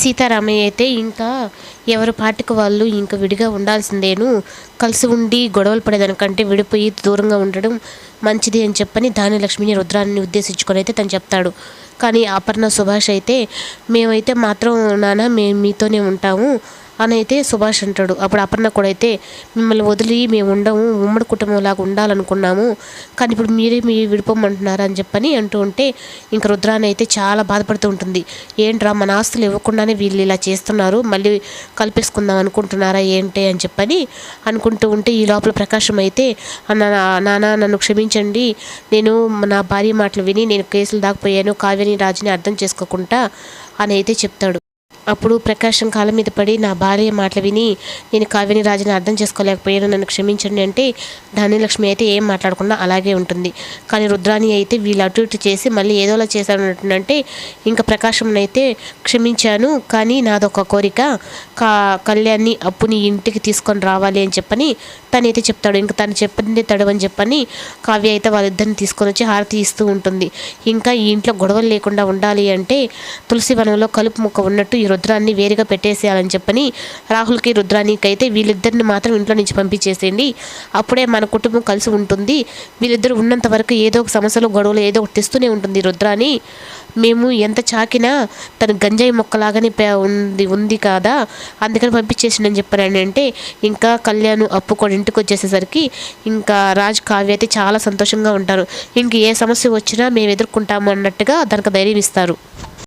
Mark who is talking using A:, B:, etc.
A: సీతారామయ్య అయితే ఇంకా ఎవరి పాటికి వాళ్ళు ఇంకా విడిగా ఉండాల్సిందేను. కలిసి ఉండి గొడవలు పడేదానికంటే విడిపోయి దూరంగా ఉండడం మంచిది అని చెప్పని లక్ష్మిని రుద్రాన్ని ఉద్దేశించుకొని అయితే తను చెప్తాడు. కానీ అపర్ణ సుభాష్ అయితే మేమైతే మాత్రం నాన్న మేము మీతోనే ఉంటాము. అని అయితే సుభాష్ అంటాడు. అప్పుడు అపర్ణ కూడా అయితే మిమ్మల్ని వదిలి మేము ఉండము ఉమ్మడి కుటుంబం లాగా ఉండాలనుకున్నాము కానీ ఇప్పుడు మీరే మీ విడిపోమంటున్నారు అని చెప్పని అంటూ ఉంటే ఇంకా రుద్రాని అయితే చాలా బాధపడుతూ ఉంటుంది. ఏంట్రా మన ఆస్తులు ఇవ్వకుండానే వీళ్ళు ఇలా చేస్తున్నారు మళ్ళీ కల్పేసుకుందాం అనుకుంటున్నారా ఏంటి? అని చెప్పని అనుకుంటూ ఉంటే ఈ లోపల ప్రకాశం అయితే నానా నాన్న నన్ను క్షమించండి నేను నా భార్య మాటలు విని నేను కేసులు దాకపోయాను కావ్యని రాజుని అర్థం చేసుకోకుండా అని అయితే చెప్తాడు. అప్పుడు ప్రకాశం కాళ్ళ మీద పడి నా భార్య మాటలు విని నేను కావ్యని రాజుని అర్థం చేసుకోలేకపోయాను నన్ను క్షమించండి అంటే ధాన్యలక్ష్మి అయితే ఏం మాట్లాడకుండా అలాగే ఉంటుంది. కానీ రుద్రాని అయితే వీళ్ళు అటు ఇటు చేసి మళ్ళీ ఏదోలా చేశానంటే ఇంకా ప్రకాశంనైతే అయితే క్షమించాను కానీ నాదొక కోరిక. కా కళ్యాణ్ని అప్పుని ఇంటికి తీసుకొని రావాలి అని చెప్పని తనైతే చెప్తాడు. ఇంకా తను చెప్పింది తడవని చెప్పని కావ్య అయితే వాళ్ళిద్దరిని తీసుకొని వచ్చి హారతి ఇస్తూ ఉంటుంది. ఇంకా ఈ ఇంట్లో గొడవలు లేకుండా ఉండాలి అంటే తులసి వనంలో కలుపు ముక్క ఉన్నట్టు ఈరోజు రుద్రాన్ని వేరుగా పెట్టేసేయాలని చెప్పని రాహుల్కి రుద్రానికి అయితే వీళ్ళిద్దరిని మాత్రం ఇంట్లో నుంచి పంపించేసేయండి. అప్పుడే మన కుటుంబం కలిసి ఉంటుంది. వీళ్ళిద్దరు ఉన్నంత వరకు ఏదో ఒక సమస్యలు గొడవలు ఏదో ఒకటి తెస్తూనే ఉంటుంది రుద్రాని. మేము ఎంత చాకినా తను గంజాయి మొక్కలాగానే ఉంది ఉంది కాదా? అందుకని పంపించేసిండని చెప్పాను అంటే ఇంకా కళ్యాణ్ అప్పు కూడా ఇంటికి వచ్చేసేసరికి ఇంకా రాజ్ కావ్య అయితే చాలా సంతోషంగా ఉంటారు. ఇంక ఏ సమస్య వచ్చినా మేము ఎదుర్కొంటాము అన్నట్టుగా దానికి ధైర్యం ఇస్తారు.